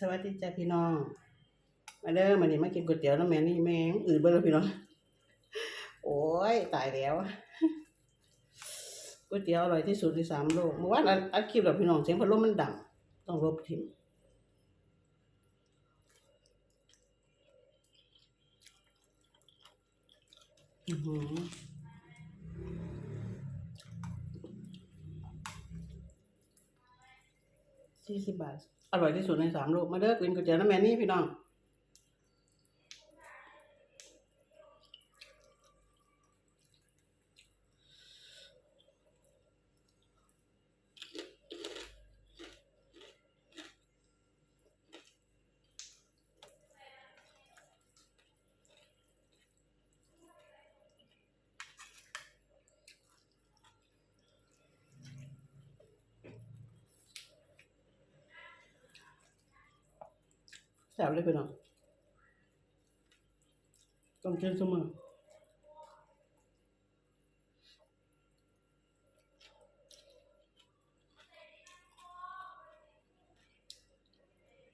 สวัสดีจ้าพี่น้อง มาเด้อมานี่มากินก๋วยเตี๋ยวน้ำแม่นี่แม่งอื่นเบิ่แล้วพี่น้อง โอ้ยตายแล้วก๋วยเตี๋ยวอร่อยที่สุดในสามโลกเมื่อวานอัดคลิปแล้วพี่น้องเสียงพัดลมมันดัง ต้องลบทิ้งอือหือสี่สิบบาท อร่อยที่สุดในสามโลกมาเด้อกินก๋วยเตี๋ยวน้ำแม่นี่พี่น้อง แซ่บเลยพี่น้องต้องกินเสมอ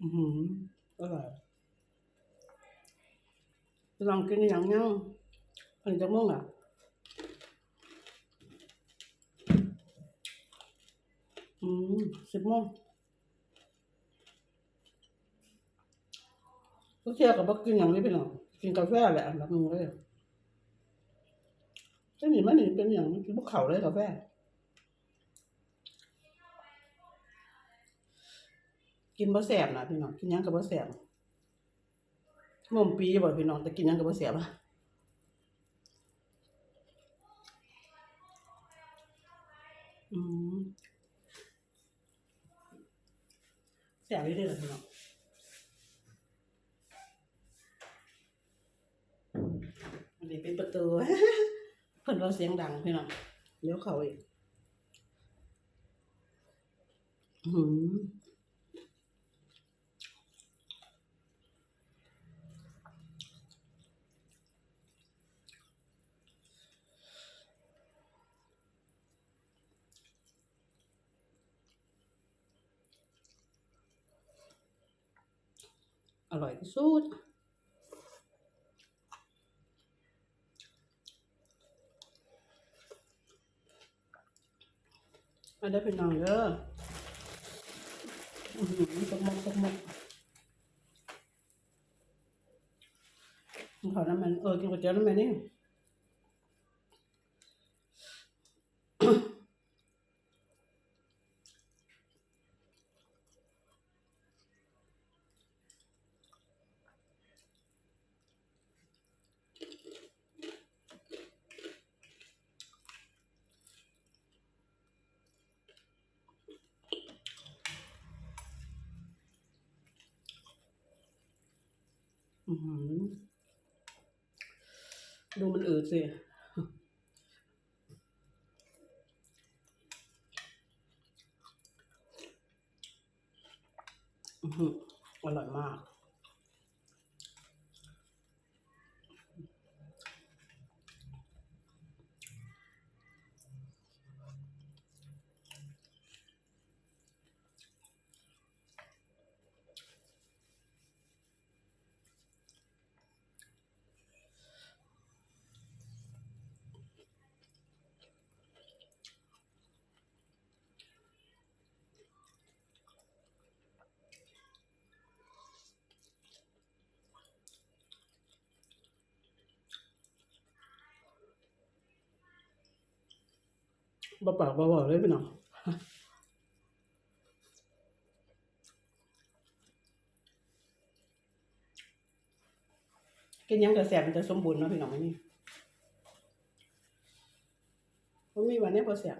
อือหืออร่อยลองกินอย่างเงี้ยอันนี้จะม่วงอะอืมสิบโมง ก็เชื่อกับว่ากินอย่างนี้เป็นหรอกินกาแฟแหละอันดับหนึ่งเลยจะหนีมันหนีเป็นอย่างกินพวกเขาเลยกาแฟกินบะแสบนะพี่น้องกินยังกับบะแสบนมปีบ่พี่น้องแต่กินยังกับบะแสบอะอืมแสบเลยเด้อพี่น้อง อันนี้เป็นประตู เราเสียงดังพี่น้องเดี๋ยวเขาอีกอ๋อหืออร่อยที่สุด มาได้เป็นน้องเด้ออือหือตกมกตกมกขอน้ำมันเออกินก๋วยเตี๋ยวน้ำมันนี่ ดูมันอืดสิอือหืออร่อยมาก บ่ปากบ่บอกเลยพี่น้องกินยังก็แซ่บมันจะสมบูรณ์เนาะพี่น้องอันนี้บ่มีวันนี้พอแซ่บ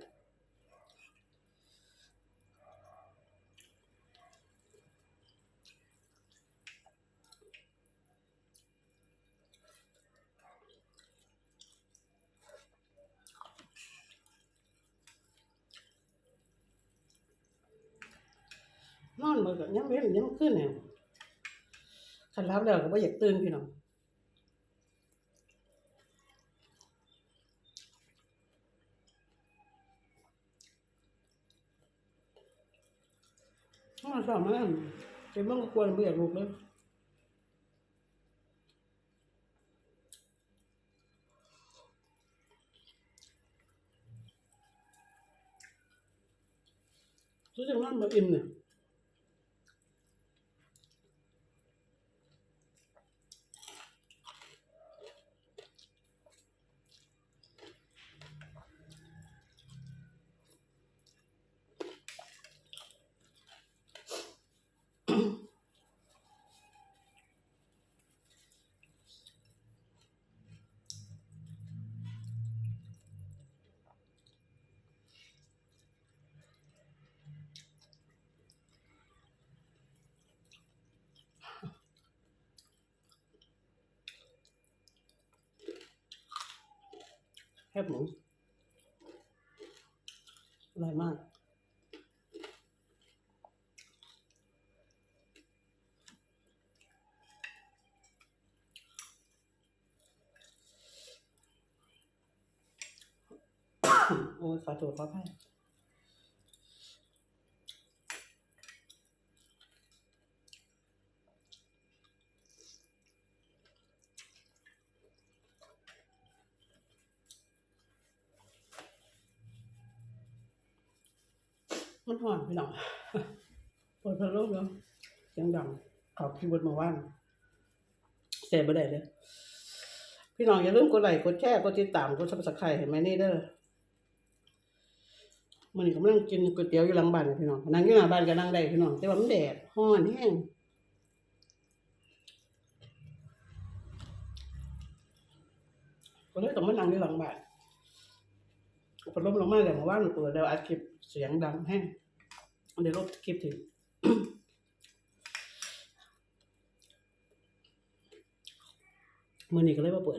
นอนบ่ก็ยังเว้นยังขึ้นเนี่ยคันรับแล้วก็บ่อยากตื่นพี่น้องอ๋อสองมันเป็นบ้างก็ควรไม่อยากลูกเลยรู้สึกว่ามันอิ่มเนี่ย แคบหมูอร่อยมาก โอ้ยขอโทษขออภัย มันหอนพี่น้องเปิดพัดลมแล้วเสียงดังขอบคีย์บอร์ดมาว่านเสียบ่ได้เลยพี่น้องอย่าลืมกดไลค์กดแชร์กดติดตามกดซับสไครต์เห็นไหมนี่เด้อมันนี้กำลังกินก๋วยเตี๋ยวอยู่หลังบ้านพี่น้องนั่งอยู่หน้าบ้านก็นั่งได้พี่น้องแต่ว่ามันแดดร้อนแห้งก็เลยต้องมานั่งอยู่หลังบ้าน พัดลมลงมาเลยมาว่านเปิดแล้วอัดคลิปเสียงดังแห้งเดี๋ยวลบคลิปทิ้งมือนี้ก็เลยมาเปิด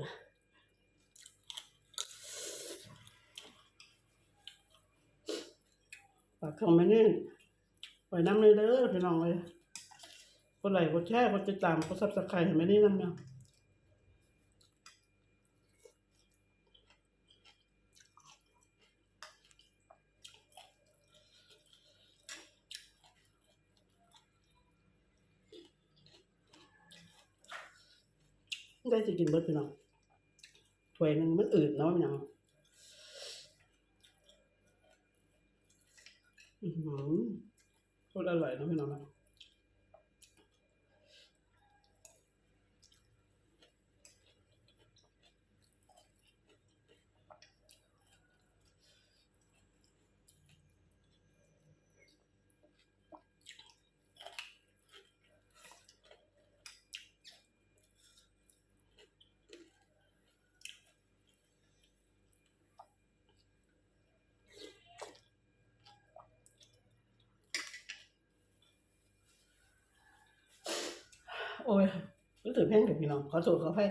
ฝากคอมเมนนี่ไปน้ำเลยเด้อพี่น้องเลยกดไหลค์กดแชร์กดติดตามกดซับสไครต์เห็นไหมนี่น้ำเนาะ ได้จะกินเบิดพี่น้องถ้วยหนึงมันอืดเนาะมันยังอือหือโคตรอร่อยนะพี่น้องนะ โอ้ยรู้สึกแห้งถึงพี่น้องขอโทษขออภัย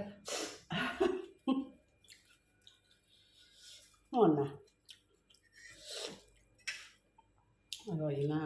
นอนนะอร่อยนะ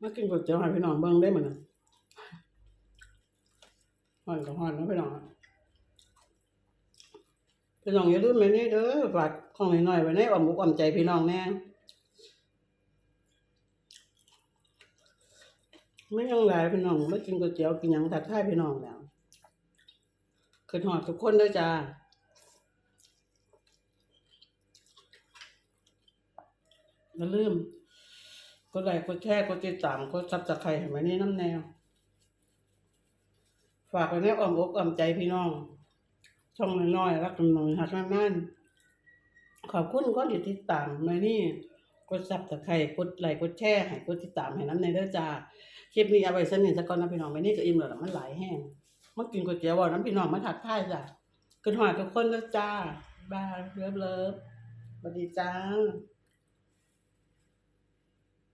มากินก๋วยเตี๋ยวให้พี่น้องเบิ่งได้เหมือนกันห่อนกับห่อนนะพี่น้องพี่น้องอย่าลืมแม่นี่เด้อฝากของหน่อยๆไว้ในอ้อมอกอ้อมใจพี่น้องแน่ไม่ยังหลายพี่น้องมากินก๋วยเตี๋ยวกินหยังทักทายพี่น้องแล้วคือหอดทุกคนเด้อจ้าอย่าลืม กดไลค์กดแชร์กดติดตามกดซับสไครต์ให้มานี่น้ำแนว ฝากไว้ในอ้อมอกอ้อมใจพี่น้อง ช่องน้อยๆรักนหน่อยหักนานๆขอบคุณคนที่ติดตามมานี่กดซับตะไคร้กดไลค์กดแชร์ให้กดติดตามให้น้ำในเด้อจ้าคลิปนี้เอาไว้สนิทสักก่อนนะพี่น้องม่นี่ก็อิ่มแล้วล่ะมันหลายแห้งมากินก๋วยเตี๋ยวน้ำพี่น้องมาทักทายจ้ะขึ้นหอดทุกคนแล้วจ้าบายเลิฟเลิฟสวัสดีจ้า